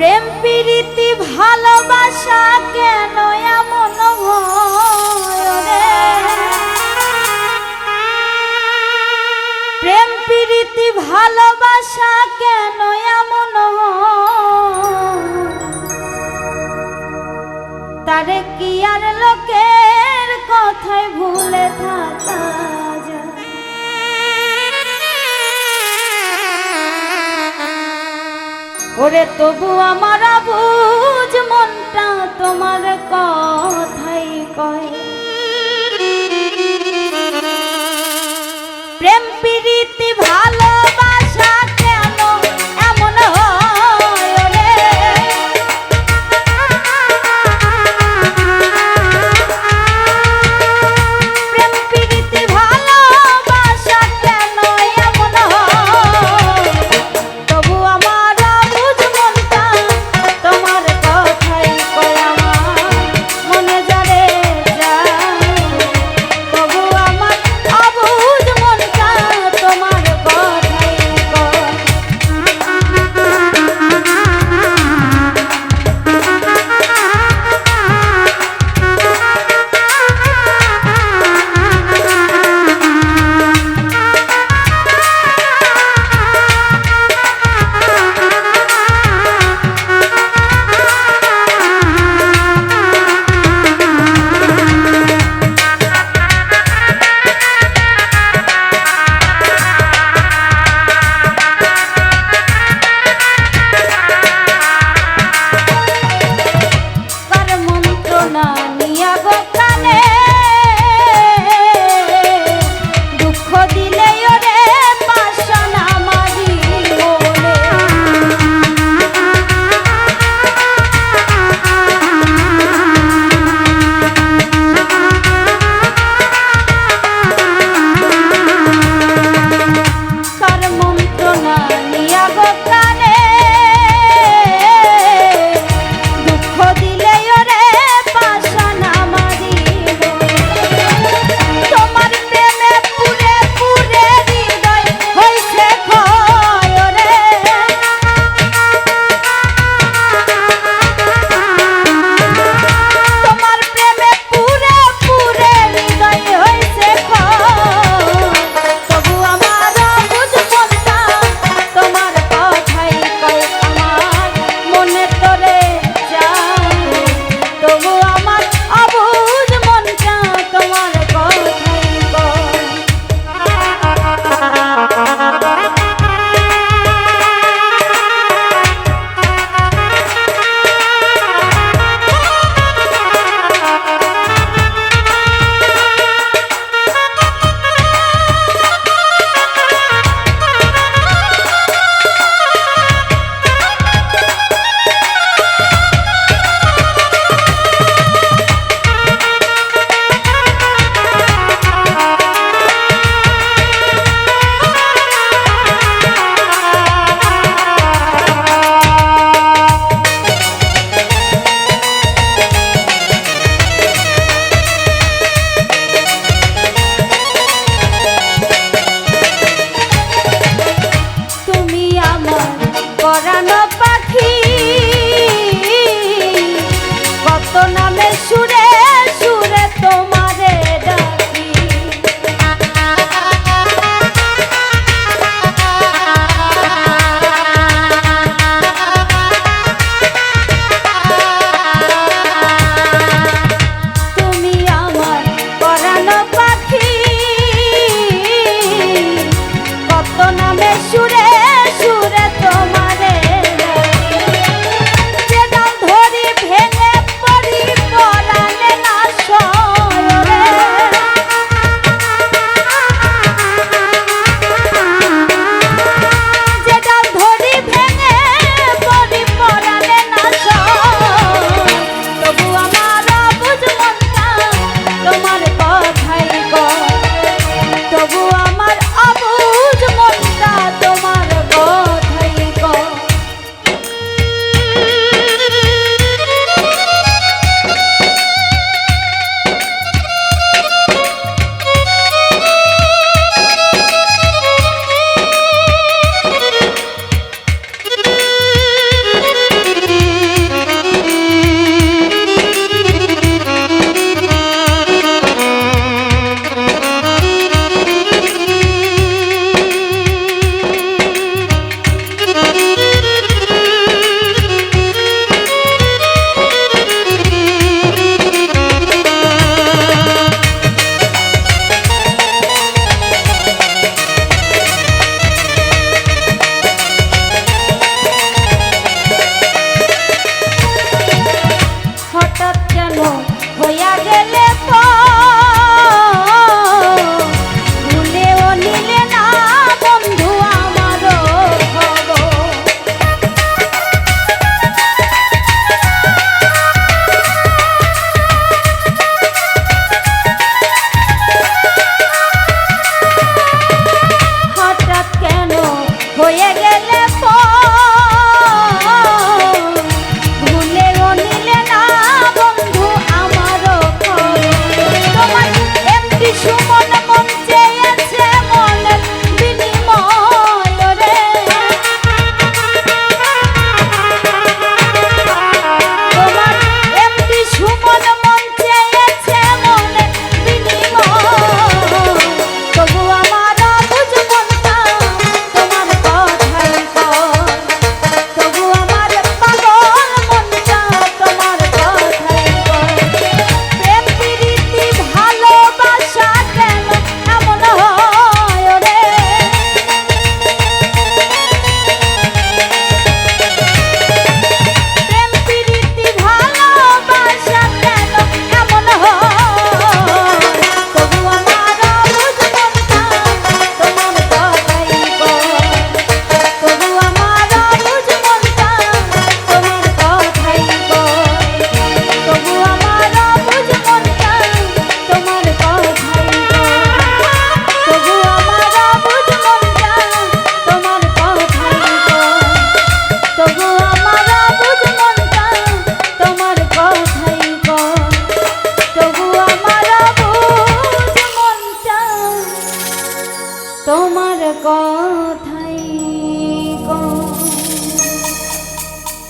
প্রেম প্রীতি ভালোবাসা কেন এমন প্রেম প্রীতি ভালোবাসা কেন ওরে তবু আমার বুঝ মনটা তোমার কথাই কয়।